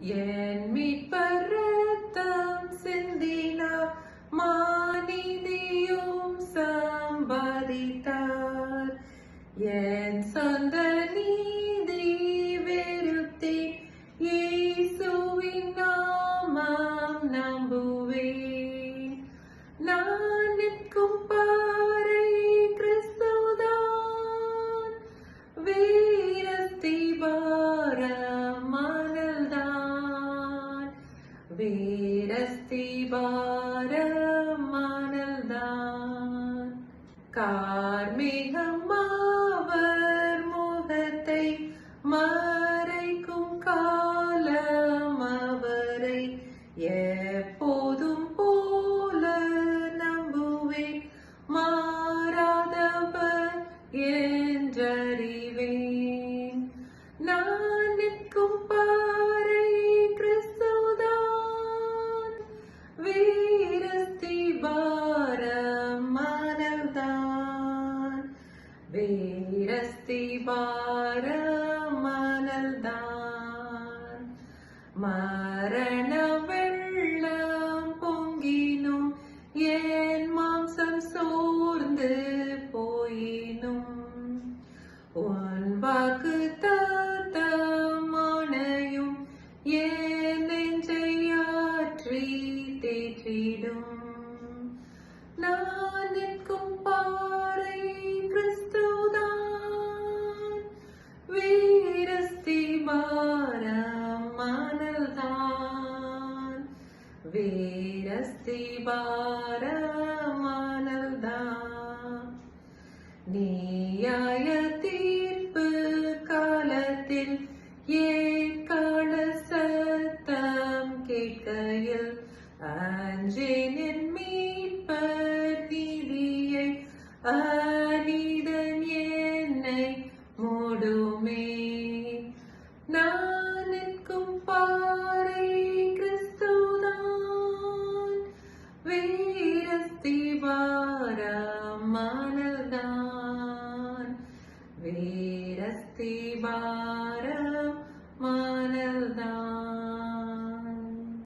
என் மீட்பர் ரத்தம் சிந்தினார் மானிதியும் சம்பாதித்தார். என் சொந்த நீதி வெறுத்தே இயேசுவின் நாமம் நம்புவே நான் நிற்கும் பாரம் மணல்தான் கார்மேகம் அவர் முகத்தை மறைக்கும் காலம் அவரை எப்போதும் வேரஸ்தி பார மணல்தான் மரண வெள்ளம் பொங்கினும் ஏன் மாம்சம் சோர்ந்து போயினும். உன் வாக்கு தான் வீரஸ்தி பாரம் நீயாய தீர்ப்பு காலத்தில் ஏற்கால சத்தம் கேட்கையில் அஞ்சேனின் மீட்பர் நீதியை அநீதன் என்னை மூடுமே. நான் நிற்கும் பாறை பாரம் மணல்தான் வீரஸ்தி பாரம்